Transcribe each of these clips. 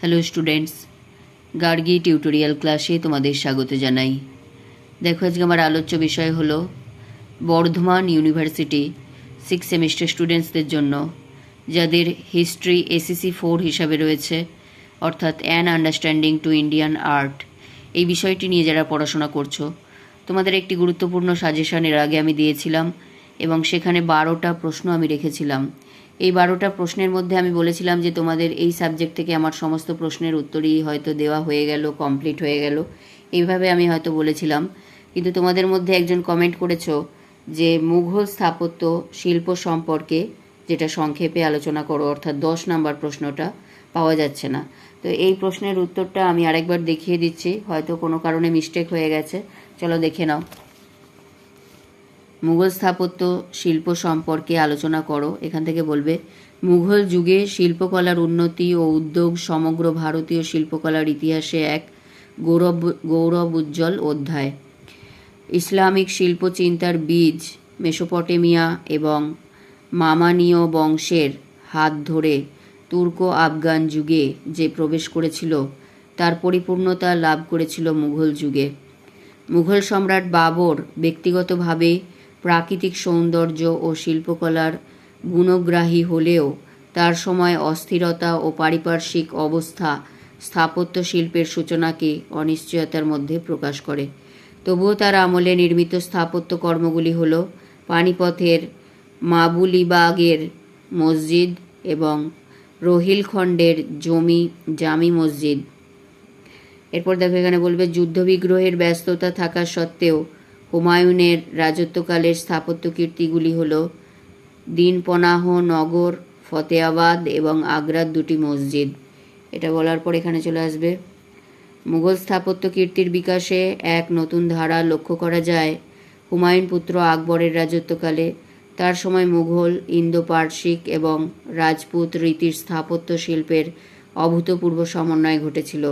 Hello students Gargi tutorial ক্লাসে তোমাদের স্বাগত জানাই। দেখো, আজকে আমার আলোচ্য বিষয় হলো বর্ধমান ইউনিভার্সিটি সিক্স সেমিস্টার স্টুডেন্টসদের জন্য, যাদের হিস্ট্রি এসিসি ফোর হিসাবে রয়েছে, অর্থাৎ an understanding to Indian art এই বিষয়টি নিয়ে যারা পড়াশোনা করছ, তোমাদের একটি গুরুত্বপূর্ণ সাজেশন এর আগে আমি দিয়েছিলাম এবং সেখানে বারোটা প্রশ্ন আমি রেখেছিলাম। এই বারোটা প্রশ্নের মধ্যে আমি বলেছিলাম যে তোমাদের এই সাবজেক্ট থেকে আমার সমস্ত প্রশ্নের উত্তরই হয়তো দেওয়া হয়ে গেল কমপ্লিট হয়ে গেল। এইভাবে আমি হয়তো বলেছিলাম। কিন্তু তোমাদের মধ্যে একজন কমেন্ট করেছ যে মুঘল স্থাপত্য শিল্প সম্পর্কে যেটা সংক্ষেপে আলোচনা করো, অর্থাৎ দশ নাম্বার প্রশ্নটা, পাওয়া যাচ্ছে না। তো এই প্রশ্নের উত্তরটা আমি আরেকবার দেখিয়ে দিচ্ছি, হয়তো কোনো কারণে মিস্টেক হয়ে গেছে। চলো দেখে নাও। মুঘল স্থাপত্য শিল্প সম্পর্কে আলোচনা করো। এখান থেকে বলবে, মুঘল যুগে শিল্পকলার উন্নতি ও উদ্যোগ সমগ্র ভারতীয় শিল্পকলার ইতিহাসে এক গৌরব গৌরব উজ্জ্বল অধ্যায়। ইসলামিক শিল্পচিন্তার বীজ মেসোপটেমিয়া এবং মামানীয় বংশের হাত ধরে তুর্কো আফগান যুগে যে প্রবেশ করেছিল, তার পরিপূর্ণতা লাভ করেছিল মুঘল যুগে। মুঘল সম্রাট বাবর ব্যক্তিগতভাবে প্রাকৃতিক সৌন্দর্য ও শিল্পকলার গুণগ্রাহী হলেও তার সময় অস্থিরতা ও পারিপার্শ্বিক অবস্থা স্থাপত্য শিল্পের সূচনাকে অনিশ্চয়তার মধ্যে প্রকাশ করে। তবুও তার আমলে নির্মিত স্থাপত্য কর্মগুলি হল পানিপথের মাবুলিবাগের মসজিদ এবং রোহিলখণ্ডের জমি জামি মসজিদ। এরপর দেখো এখানে বলবে, যুদ্ধবিগ্রহের ব্যস্ততা থাকা সত্ত্বেও হুমায়ুনের রাজত্বকালের স্থাপত্য কীর্তিগুলি হল দিনপনাহ, নগর ফতেয়াবাদ এবং আগ্রার দুটি মসজিদ। এটা বলার পর এখানে চলে আসবে। মুঘল স্থাপত্য কীর্তির বিকাশে এক নতুন ধারা লক্ষ্য করা যায় হুমায়ুন পুত্র আকবরের রাজত্বকালে। তার সময় মুঘল ইন্দো পার্শ্বিক এবং রাজপুত রীতির স্থাপত্য শিল্পের অভূতপূর্ব সমন্বয় ঘটেছিল।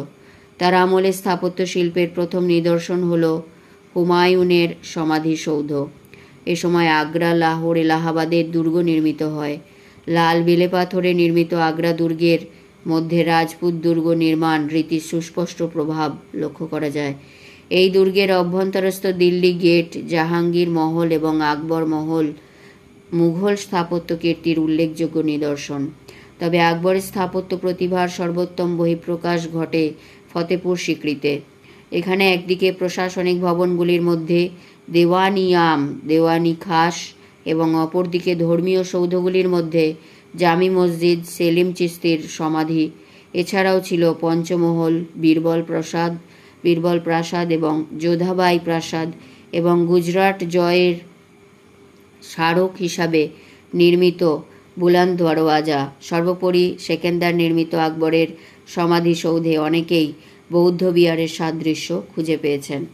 তার আমলে স্থাপত্য শিল্পের প্রথম নিদর্শন হল হুমায়ুনের সমাধিসৌধ। এ সময় আগ্রা, লাহোর, এলাহাবাদের দুর্গ নির্মিত হয়। লাল বেলে পাথরে নির্মিত আগ্রা দুর্গের মধ্যে রাজপুত দুর্গ নির্মাণ রীতির সুস্পষ্ট প্রভাব লক্ষ্য করা যায়। এই দুর্গের অভ্যন্তরস্থ দিল্লি গেট, জাহাঙ্গীর মহল এবং আকবর মহল মুঘল স্থাপত্য কীর্তির উল্লেখযোগ্য নিদর্শন। তবে আকবরের স্থাপত্য প্রতিভার সর্বোত্তম বহিঃপ্রকাশ ঘটে ফতেপুর স্বীকৃতে। এখানে একদিকে প্রশাসনিক ভবনগুলির মধ্যে দেওয়ানিয়াম দেওয়ানি খাস এবং অপরদিকে ধর্মীয় সৌধগুলির মধ্যে জামি মসজিদ, সেলিম চিস্তির সমাধি। এছাড়াও ছিল পঞ্চমহল, বীরবল প্রসাদ, বীরবল প্রাসাদ এবং যোধাবাই প্রাসাদ এবং গুজরাট জয়ের স্মারক হিসাবে নির্মিত বুলান্দ দরওয়াজা। সর্বোপরি সেকেন্দার নির্মিত আকবরের সমাধিসৌধে অনেকেই বৌদ্ধ বিহারের সাদৃশ্য খুঁজে পেয়েছেন।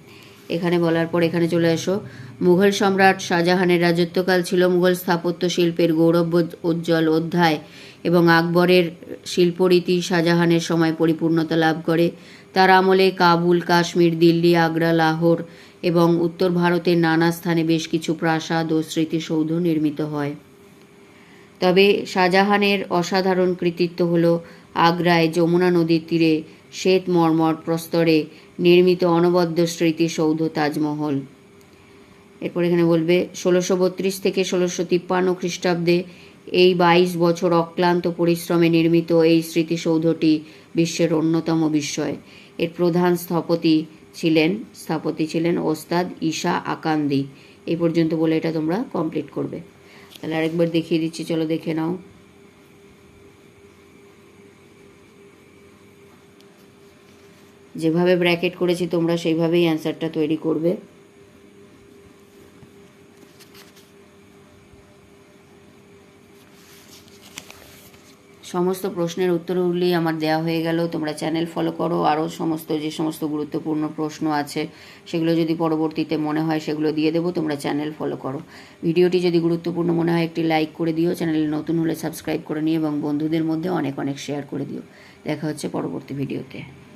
এখানে বলার পর এখানে চলে এসো। মুঘল সম্রাট শাহজাহানের রাজত্বকাল ছিল মুঘল স্থাপত্য শিল্পের গৌরব উজ্জ্বল অধ্যায় এবং আকবরের শিল্পরীতি শাহজাহানের সময় পরিপূর্ণতা লাভ করে। তার আমলে কাবুল, কাশ্মীর, দিল্লি, আগ্রা, লাহোর এবং উত্তর ভারতের নানা স্থানে বেশ কিছু প্রাসাদ ও স্মৃতিসৌধ নির্মিত হয়। তবে শাহজাহানের অসাধারণ কৃতিত্ব হল আগ্রায় যমুনা নদীর তীরে শ্বেত মর্মর প্রস্তরে নির্মিত অনবদ্য স্মৃতিসৌধ তাজমহল। এরপর এখানে বলবে, ষোলোশো বত্রিশ থেকে ষোলোশো তিপ্পান্ন খ্রিস্টাব্দে এই বাইশ বছর অক্লান্ত পরিশ্রমে নির্মিত এই স্মৃতিসৌধটি বিশ্বের অন্যতম বিস্ময়। এর প্রধান স্থপতি ছিলেন স্থপতি ছিলেন ওস্তাদ ঈশা আকান্দি। এই পর্যন্ত বলে এটা তোমরা কমপ্লিট করবে। তাহলে আরেকবার দেখিয়ে দিচ্ছি, চলো দেখে নাও। যেভাবে ব্র্যাকেট করেছি, তোমরা সেইভাবেই অ্যান্সারটা তৈরি করবে। সমস্ত প্রশ্নের উত্তরগুলি আমার দেওয়া হয়ে গেল। তোমরা চ্যানেল ফলো করো। আরও সমস্ত, যে সমস্ত গুরুত্বপূর্ণ প্রশ্ন আছে, সেগুলো যদি পরবর্তীতে মনে হয়, সেগুলো দিয়ে দেবো। তোমরা চ্যানেল ফলো করো। ভিডিওটি যদি গুরুত্বপূর্ণ মনে হয়, একটি লাইক করে দিও। চ্যানেলে নতুন হলে সাবস্ক্রাইব করে নিও এবং বন্ধুদের মধ্যে অনেক অনেক শেয়ার করে দিও। দেখা হচ্ছে পরবর্তী ভিডিওতে